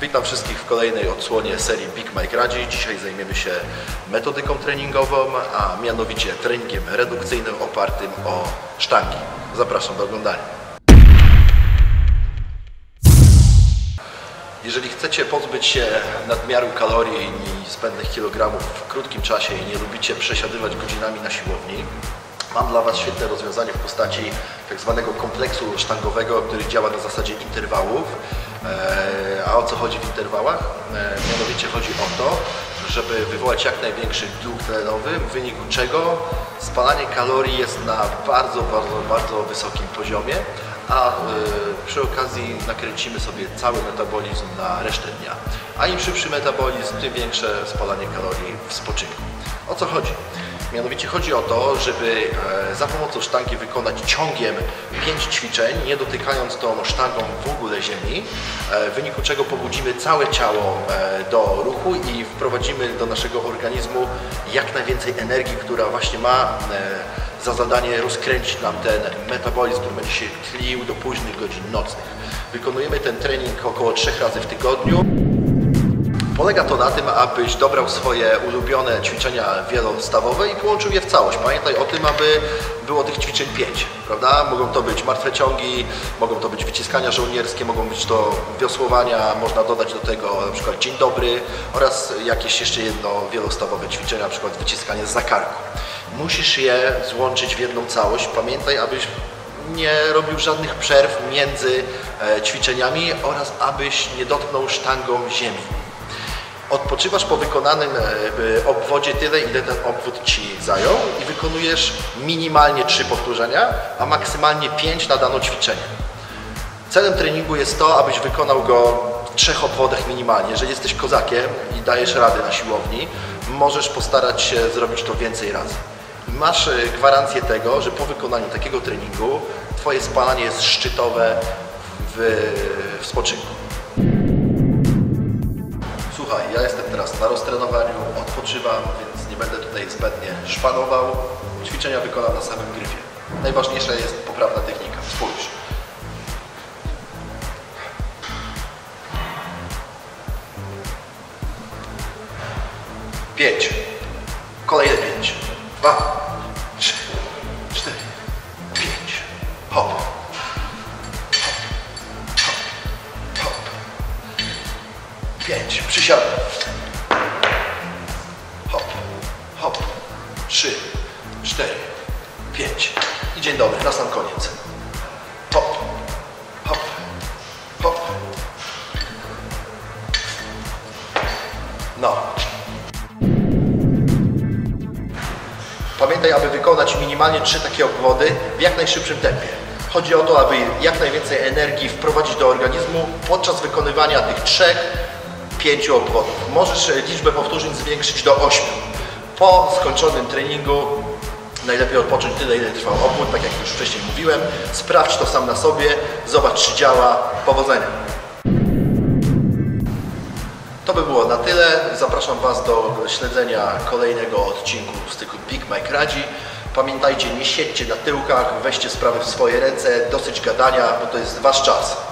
Witam wszystkich w kolejnej odsłonie serii Big Mike Radzi. Dzisiaj zajmiemy się metodyką treningową, a mianowicie treningiem redukcyjnym opartym o sztangi. Zapraszam do oglądania. Jeżeli chcecie pozbyć się nadmiaru kalorii i zbędnych kilogramów w krótkim czasie i nie lubicie przesiadywać godzinami na siłowni, mam dla Was świetne rozwiązanie w postaci tak zwanego kompleksu sztangowego, który działa na zasadzie interwałów. E, o co chodzi w interwałach? E, Mianowicie chodzi o to, żeby wywołać jak największy dług tlenowy, w wyniku czego spalanie kalorii jest na bardzo, bardzo, bardzo wysokim poziomie, a y, przy okazji nakręcimy sobie cały metabolizm na resztę dnia. A im szybszy metabolizm, tym większe spalanie kalorii w spoczynku. O co chodzi? Mianowicie chodzi o to, żeby e, za pomocą sztangi wykonać ciągiem 5 ćwiczeń, nie dotykając tą sztangą w ogóle ziemi, e, w wyniku czego pobudzimy całe ciało e, do ruchu i wprowadzimy do naszego organizmu jak najwięcej energii, która właśnie ma za zadanie rozkręcić nam ten metabolizm, który będzie się tlił do późnych godzin nocnych. Wykonujemy ten trening około 3 razy w tygodniu. Polega to na tym, abyś dobrał swoje ulubione ćwiczenia wielostawowe i połączył je w całość. Pamiętaj o tym, aby było tych ćwiczeń pięć, prawda? Mogą to być martwe ciągi, mogą to być wyciskania żołnierskie, mogą być to wiosłowania, można dodać do tego na przykład dzień dobry oraz jakieś jeszcze jedno wielostawowe ćwiczenie, na przykład wyciskanie z zakarku. Musisz je złączyć w jedną całość. Pamiętaj, abyś nie robił żadnych przerw między e, ćwiczeniami oraz abyś nie dotknął sztangą ziemi. Odpoczywasz po wykonanym e, obwodzie tyle, ile ten obwód Ci zajął i wykonujesz minimalnie 3 powtórzenia, a maksymalnie 5 na dano ćwiczenie. Celem treningu jest to, abyś wykonał go w trzech obwodach minimalnie. Jeżeli jesteś kozakiem i dajesz radę na siłowni, możesz postarać się zrobić to więcej razy. Masz e, gwarancję tego, że po wykonaniu takiego treningu Twoje spalanie jest szczytowe w, w spoczynku. Słuchaj, ja jestem teraz na roztrenowaniu, odpoczywam, więc nie będę tutaj zbędnie szpanował. Ćwiczenia wykonam na samym gryfie. Najważniejsza jest poprawna technika. Spójrz. Pięć. Kolejne pięć. Dwa, Pięć. Przysiadam. Hop. Hop. Trzy, cztery, pięć. I dzień dobry. Na sam koniec. Hop. Hop. Hop. No. Pamiętaj, aby wykonać minimalnie trzy takie obwody w jak najszybszym tempie. Chodzi o to, aby jak najwięcej energii wprowadzić do organizmu podczas wykonywania tych trzech, pięciu obwodów. Możesz e, liczbę powtórzeń zwiększyć do ośmiu. Po skończonym treningu najlepiej odpocząć tyle, ile trwał obwód, tak jak już wcześniej mówiłem. Sprawdź to sam na sobie, zobacz, czy działa. Powodzenia! To by było na tyle. Zapraszam Was do śledzenia kolejnego odcinku z cyklu Big Mike Radzi. Pamiętajcie, nie siedźcie na tyłkach, weźcie sprawy w swoje ręce, dosyć gadania, bo to jest Wasz czas.